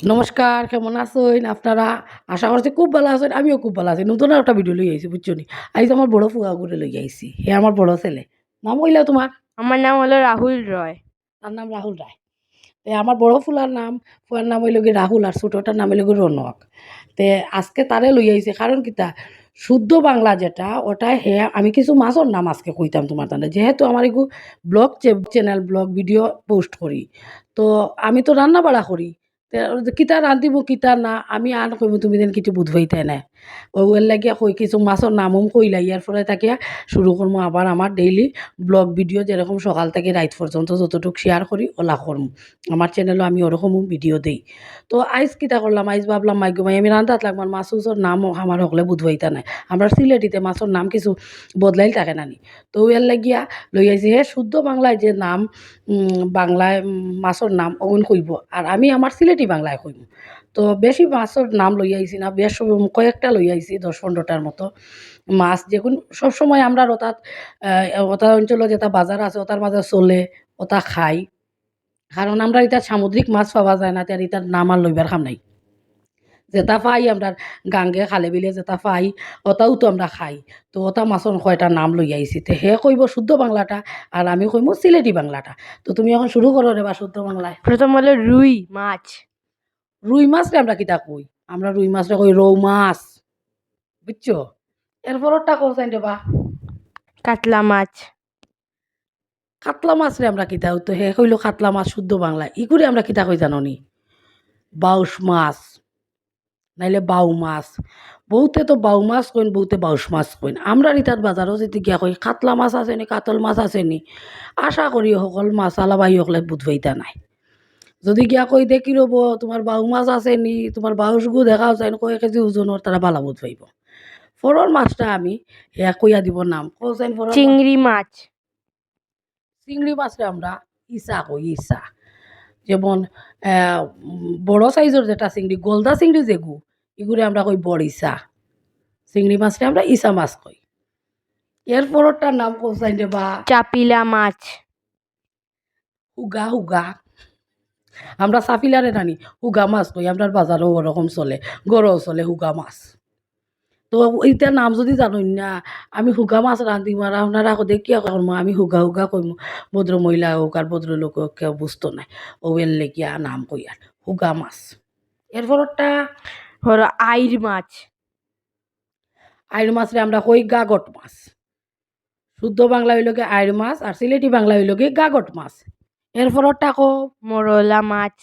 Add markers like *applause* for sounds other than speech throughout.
নমস্কার কেমন আছেন? আপনারা? আশা করছি খুব ভালো আছেন আমিও খুব ভালো আছি। নতুন একটা ভিডিও লই আইছি বুঝছ নি? আইজ আমার বড় ফুয়া করে লই আইছি হে আমার বড় ছেলে। নাম কইলা তোমার? আমার নাম হলো রাহুল রয়। তার নাম রাহুল রায়। তে আমার বড় ফুলার নাম ফুয়ার নাম হইল গিয়ে রাহুল আর ছোটোটার নাম হইল গিয়ে রনক। তে আজকে তারে লই আইছে কারণ কিতা শুদ্ধ বাংলা যেটা ওটা হে আমি কিছু মাছর নাম আজকে কইতাম তোমার তাহলে যেহেতু আমার এগু vlog channel vlog video post করি তো আমি তো রান্না বাড়া করি। কিতা রান্ধিব কিতা না আমি আন কইব তুমি যেন কিছু বুধবাইতে না লাগিয়া কই কিছু মাছর নামও কইলা ইয়ার পরে তাকে শুরু করব আবার আমার ডেইলি ব্লগ ভিডিও যেরকম সকাল থেকে রাইত পর্যন্ত যতটুকু শেয়ার করি, ওলা করম। আমার চ্যানেলও আমি ওরকমও ভিডিও দেই। তো আইজ কিতা করলাম আইজ ভাবলাম, মাইগো মাই, আমি রান্ধাত মাছ উচর নাম আমার হকলে বুধবাইতা নাই। আমরা সিলেটিতে মাছের নাম কিছু বদলাইল থাকে নানি। তো এর লাগিয়া লই আইছি হে শুদ্ধ বাংলায় যে নাম বাংলায় মাছের নাম অগুন কইব। আর আমি আমার সিলেটি বাংলায় কইব তো বেশি মাছের নাম লই না, বেশ কয়েকটা লই দশ পনেরোটার মতো। মাছ যেগুন সবসময় আমরা ওতাত ওটা অঞ্চলে যেটা বাজার আছে ওটার মাঝে চলে ওটা খাই। কারণ আমরা এটা সামুদ্রিক মাছ পাওয়া যায় না, তার এটার নাম আর লইবার খাম নাই। যেটা পাই আমরা গাঙ্গে, খালে বিলে যেটা পাই, ওটাও তো আমরা খাই। তো ওটা মাছর কয়টা নাম লই আইছি তো, হে কইব শুদ্ধ বাংলাটা আর আমি কইব সিলেটি বাংলাটা। তো তুমি এখন শুরু করো রে বা শুদ্ধ বাংলায়। প্রথম হলো রুই মাছ। রুই মাছ রে আমরা কিতা কই? আমরা রুই মাছ রে কই রৌ মাছ বুঝছ? এরপরটা কোথায় রে বা? কাতলা মাছ। কাতলা মাছ রে আমরা কিতা তো হে কইল কাতলা মাছ শুদ্ধ বাংলা ই করে আমরা কিতা কই জাননি? বাউস মাছ নাইলে বাউ মাছ। বহুতে তো বাউ মাছ কইন বহুতে বাউস মাছ কইন। আমরা ইতাত বাজারও যদি গিয়া কই কাতলা মাছ আছে নি কাতল মাছ আছে নি? আশা করি সকল মাছ আলাবাই সকলে বুধবাইতা নাই। যদি গিয়া কই দেখি রব তোমার বাউ মাছ আছে নি তোমার বাউস গু দেখাও যায় কয় কেজি ওজনের তারা বালা বুধ পাইব ফরর মাছটা আমি হেয়া কইয়া দিব নাম। কোসাইন ফরর চিংড়ি মাছ। চিংড়ি মাছরে আমরা ইসা কই ইসা যেমন বড় সাইজের যেটা চিংড়ি গলদা চিংড়ি যেগু এগুলো আমরা কই বড় ইসা চিংড়ি মাছরে আমরা ইসা মাছ কই। এর পরটার নাম কোসাইন বা। চাপিলা মাছ। হুগা হুগা। আমরা সাফিলারে নানি হুগা মাছ কই আমরা বাজারও ওরকম চলে গড়ও চলে হুগা মাছ। তো এতিয়া নাম যদি জানোই না আমি হুগা মাছ রাঁধিম আর আপনারা আকৌ দেখিয়া কর্ম আমি হুগা হুগা কইম ভদ্র মহিলা হোক আর ভদ্র লোক কেউ বুঝতো নাই ও এর লেগিয়া নাম কই আর হুগা মাছ। এরপরটা হলো আইর মাছ। আইর মাছরে আমরা কই গাগট মাছ। শুদ্ধ বাংলা হইলগে আইর মাছ আর সিলেটি বাংলা হইলগে গাগট মাছ। এরপরটা কো মরলা মাছ।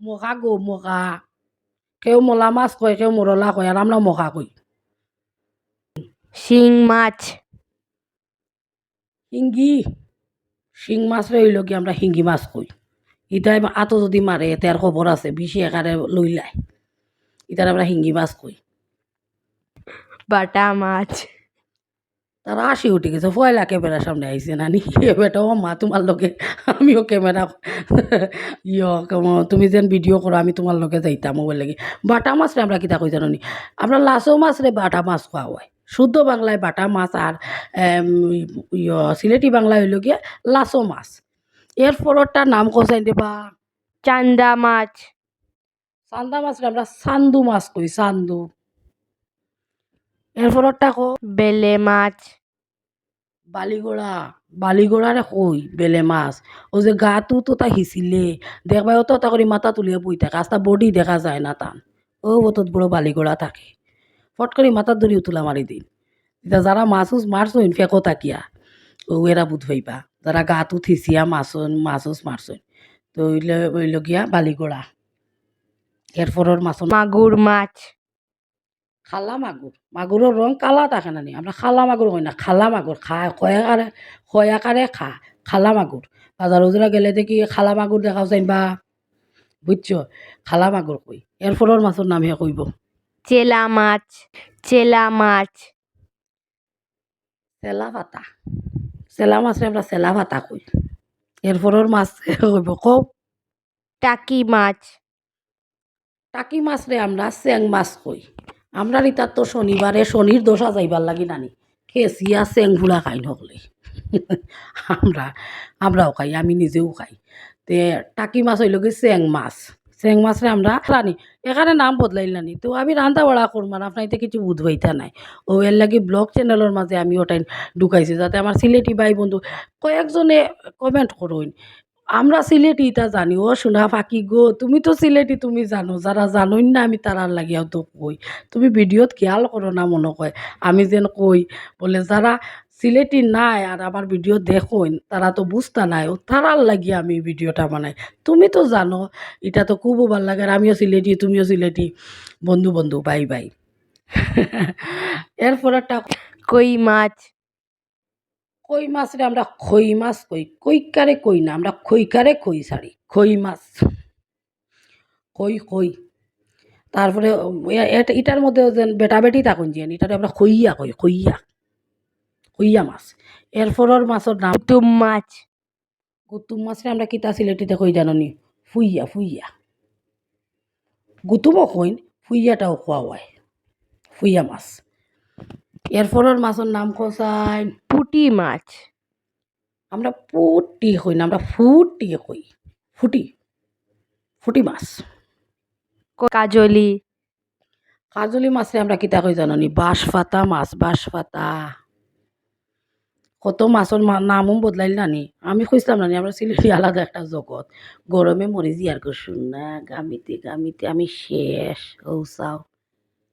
মখা গো মখা কেউ মলা মাছ কয় কেউ মরলা কয় আর আমরা মখা কই। শিং মাছ। শিঙ্গি শিং মাছ রইল কি আমরা শিঙ্গি মাছ কই। ইটাই আতো যদি মারে এতে আর খবর আছে বেশি একারে লইলাই ইটার আমরা শিঙ্গি মাছ কই। বাটা মাছ। তারা আসি উঠে গেছে ফয়লা ক্যামেরার সামনে আইসে না? নি নানি বেটাও মা তোমার লোকে আমিও ক্যামেরা *laughs* ইয় তুমি যেন ভিডিও করো আমি তোমার লগে যাইতাম মোবাইল লাগে। বাটা মাছ রে আমরা কিতা কই জানো নি আমরা লাচো মাছ রে বাটা মাছ খাওয়া হয়। শুদ্ধ বাংলায় বাটা মাছ আর ইয় সিলেটি বাংলায় হইল গিয়া লাচো মাছ। এর পরটার নাম কোসাইন দেবা চান্দা মাছ। চান্দা মাছ রে আমরা চান্দু মাছ কই চান্দু এর পরটা কো? বেলে মাছ। বালিগোড়া বালিগোড়ারে কই বেলে মাছ। ও যে গাটো তো তা হিছিলে দেখবা অত তা করে মাথা তুলিয়ে বই থাকে। আস্তা বডি দেখা যায় না টান ও অতত বড় বালিগোড়া থাকে। ফট করে মাথা ধরি উতলা মারি দিন এতিয়া যারা মাছ উছ মারছইন ফেকো তাকিয়া। ও এরা বুধ হইবা যারা গাটো থিসিয়া মাছ মাছ উছ মারছইন তো ওইলে ওইল গিয়া বালিগোড়া। এরপরের মাছ মাগুর মাছ। খালা মাগুর মাগুরের রং কালা থাকে না নি। আমরা খালা মাগুর কই না খালা মাগুর খা খয়াকারে খয়াকারে খা খালা মাগুর বাজার উজরা গেলে দেখি খালা মাগুর দেখাও চাইন বা। বুঝছ খালা মাগুর কই। এরপরের মাছের নাম কইব। চেলা মাছ চেলা মাছ। চেলা পাতা চেলা মাছ আমরা চেলা পাতা কই। এরপরের মাছ কইব। কও টাকি মাছ। টাকি মাছ রে আমরা চেং মাছ কই। আমরা ইতার তো শনিবারে শনির দশা যাইবার লাগি নানি। খেসিয়া চেং ফুলা খাই নকলে আমরা, আমরাও খাই, আমি নিজেও খাই। তে টাকি মাছ হইল কি চেং মাছ। চেং মাছরে আমরা রানি এখানে নাম বদলাইলানি তো আমি রান্না বাড়া করবার আপনাইতে কিছু বুধবাইতা নাই। ও এর লাগি ব্লগ চ্যানেলের মাঝে আমি ওটাই ঢুকাইছি, যাতে আমার সিলেটি ভাই বন্ধু কয়েকজনে কমেন্ট করুন আমরা সিলেটি ইটা জানি। ও শোনা ফাঁকি গো, তুমি তো সিলেটি, তুমি জানো। যারা জানোই না, আমি তারার লাগিয়াও তো কই। তুমি ভিডিওত খেয়াল করো না মনে কয়। আমি যেন কই, বলে যারা সিলেটি নাই আর আমার ভিডিও দেখুন তারা তো বুঝতা নাই। তারার লাগিয়ে আমি ভিডিওটা বানাই। তুমি তো জানো, এটা তো খুব ভালো লাগে। আর আমিও সিলেটি, তুমিও সিলেটি। বন্ধু বন্ধু, বাই বাই। *laughs* এরপর একটা কই মাছ? কই মাছ রে? আমরা খই মাছ কই। কইকারে কই না? আমরা খইকারে কই সারি খই মাছ। কই কই তারপরে এটার মধ্যে যেন বেটা বেটি থাকুন যেন এটারে আমরা খইয়া কই খইয়া। খইয়া মাছ। এরপরের মাছের নাম কুতুম মাছ। গুতুম মাছরে আমরা কিতা সিলেটিতে কই জাননি ফুইয়া ফুইয়া। গুতুমও কইন ফুইয়াটাও খোয়া হয়। ফুইয়া মাছ। এরপরের মাছের নাম কসাই পুটি মাছ। আমরা পুটি কই না আমরা ফুটি কই ফুটি ফুটি মাছ। কাজলি। কাজলি মাছে আমরা কিতা কই জাননি? বাঁশ ফাতা মাছ বাঁশ ফাতা কত মাছের নামও বদলাইল নানি। আমি খুঁজলাম নানি আমরা সিলেটি আলাদা একটা জগৎ গরমে মরে জিয়ার করছুন না গামিতে গামিতে আমি শেষ ও চাও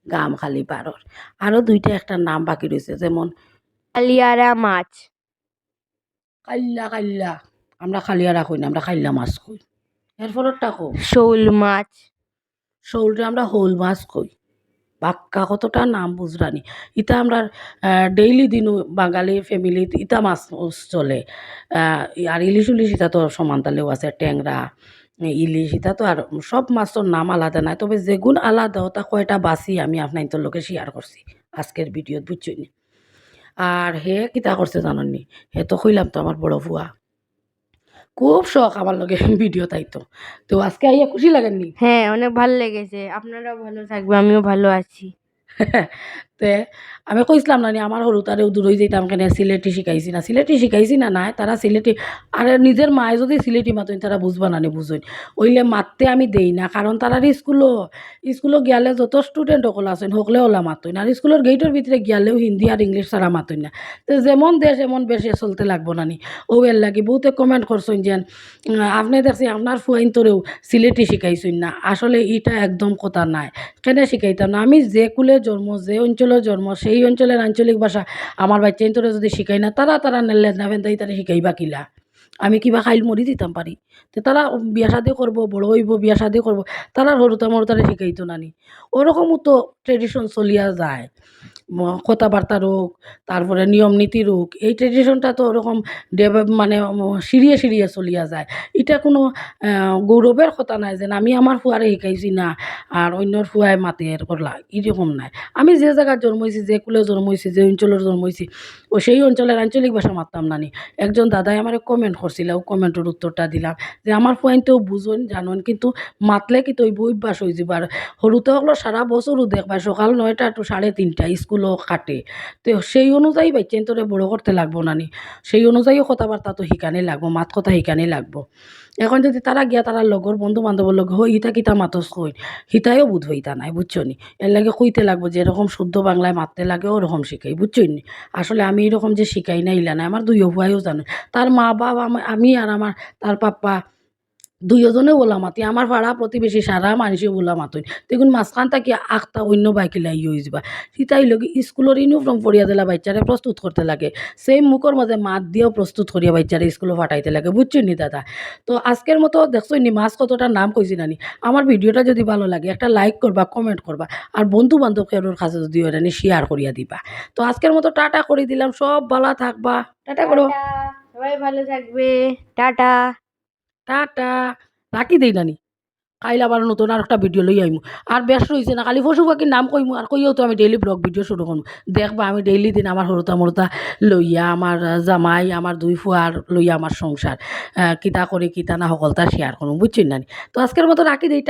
গাম খালি পারর আরও দুইটা একটা নাম বাকি রয়েছে যেমন কালিয়ারা মাছ কাল্লা কাল্লা আমরা খালিয়া কই না আমরা খাইল্লা মাছ কই এরপরটা কো শোল মাছ শোলরে আমরা হোল মাছ কই বাক্কা কতটা নাম বুঝরানি ইটা আমরা ডেইলি দিনও বাঙালি ফ্যামিলিত ইটা মাছ চলে আর ইলিশ উলিশ ইটা তো সমান তালেও আছে ট্যাংরা ইলিশ ইটা তো আর সব মাছের নাম আলাদা নাই তবে যেগুন আলাদা ওটা কয়টা বাসি আমি আপনার তোর লোকে শেয়ার করছি আজকের ভিডিওত বুঝছই নি আর হে কিতা করছে জাননি? হে তো কইলাম তো আমার বড় ভুয়া খুব শখ আমার লগে ভিডিও তাইতো। তো আজকে আইয়া খুশি লাগেননি হ্যাঁ অনেক ভালো লেগেছে। আপনারাও ভালো থাকবে আমিও ভালো আছি। *laughs* তে আমি কইসলাম না আমার সৰু তারেও দূরই যেতাম কেনে সিলেটি শিকাইছি না? সিলেটি শিকাইছি না, নাই তারা সিলেটি আর নিজের মায়ে যদি সিলেটি মাতইন তারা বুঝবা না বুঝইন ওইলে মাততে আমি দেই না কারণ তারার স্কুলও স্কুলও গিয়ালে যত স্টুডেন্ট সকল আছেন, সকলে ওলা মাতইন আর স্কুলের গেটের ভিতরে গিয়ালেও হিন্দি আর ইংলিশ তারা মাতইন না। তো যেমন দেশ, এমন বেশে চলতে লাগবো না নি ও এর লাগি, বহুতে কমেন্ট করছেন যেন আপনি দেখছি আপনার ফুয়াইন তোরেও সিলেটি শিকাইছেন না। আসলে এটা একদম কথা নাই। কেন শিখাইতাম না? আমি যে কুলে জন্ম, যে অঞ্চলের জন্ম, সেই অঞ্চলের আঞ্চলিক ভাষা আমার বাচ্চা তোরে যদি শিখাই না তারা তারা নেলে নেবেন তাই তারা শিখাইবা কিলা? আমি কিবা খাইল মরি দিতাম পারি তো তারা বিয়া শাদি করব বড় হইব, বিয়া শাদি করব তারা সরুতে মরুতারে শিখাইতো নানি। ওরকমও তো ট্রেডিশন চলিয়া যায়। ম- কথাবার্তা রোগ তারপরে নিয়ম নীতি রোগ এই ট্রেডিশনটা তো ওরকম মানে উম, সিঁড়িয়ে সিঁড়িয়ে চলিয়া যায়। এটা কোনো গৌরবের কথা নাই যেন আমি আমার ফুয়ারে শিকাইছি না আর অন্যর ফুয়াই মাতে করলা এরকম নাই। আমি যে জায়গায় জন্মইছি যে কুলে জন্মইছি যে অঞ্চলের জন্মইছি ও সেই অঞ্চলের আঞ্চলিক ভাষা মারতাম নানি। একজন দাদাই আমার কমেন্ট করছিল ও কমেন্টের উত্তরটা দিলাম যে আমার পয়েন্টেও বুঝুন জানুন কিন্তু মাতলে কি তৈব অভ্যাস হয়ে যাব। আর সৰুতে হলো সারা বছরও দেখবা সকাল নয়টা টু সাড়ে তিনটা স্কুলও কাটে। তো সেই অনুযায়ী বাচ্চা তোরে বড় করতে লাগবো নানি। সেই অনুযায়ীও কথাবার্তা তো শিকানি লাগবো, মাত কথা শিকানি লাগবো। এখন যদি তারা গিয়া তারা লগর বন্ধু বান্ধবের লগে হই ইটা কিতা মাতস কই হিতাইও বুধ হইতা নাই বুঝছ নি? এর লাগে কইতে লাগবো যে এরকম শুদ্ধ বাংলায় মারতে লাগে ওরকম শিখাই বুঝছ নি? আসলে আমি এরকম যে শিখাই না ইলা না আমার দুই অভুয়াইও জানে তার মা বাবা আমি আর আমার তার পাপ্পা দুইজনে ওলা মাতি আমার ভাড়া প্রতিবেশী সারা মানুষে ওলা মাতই। দেখুন মাঝখান থাকি আখটা অন্য বাইকিলা ইয়ে হয়ে যাবা সিতাই লগে স্কুলের ইউনিফর্ম পরিয়া দিলা বাচ্চারে প্রস্তুত করতে লাগে। সেই মুখের মাঝে মাত দিয়েও প্রস্তুত করিয়া বাচ্চারে স্কুলে ফাটাইতে লাগে বুঝছ নি দাদা? তো আজকের মতো দেখছ নি মাছ কতটা নাম কইছি নানি? আমার ভিডিওটা যদি ভালো লাগে একটা লাইক করবা কমেন্ট করবা আর বন্ধু বান্ধব কেউর কাছে যদি ওটা শেয়ার করিয়া দিবা। তো আজকের মতো টাটা করে দিলাম সব ভালো থাকবা। টাটা করো সবাই ভালো থাকবে। টাটা। টাটা। রাখি দেই নানি। কাইল আবার নতুন আর একটা ভিডিও লই আইমু আর ব্যস্ত হয়েছে না কালি পশু পাখির নাম কইমু আর কইও তো আমি ডেইলি ব্লগ ভিডিও শুরু করব দেখবা আমি ডেইলি দিন আমার হরতা মরতা লইয়া আমার জামাই আমার দুই ফুয়ার লইয়া আমার সংসার কিতা করে কিতা না সকলতা শেয়ার করব বুঝছেন নানি? তো আজকের মতো রাখি দেই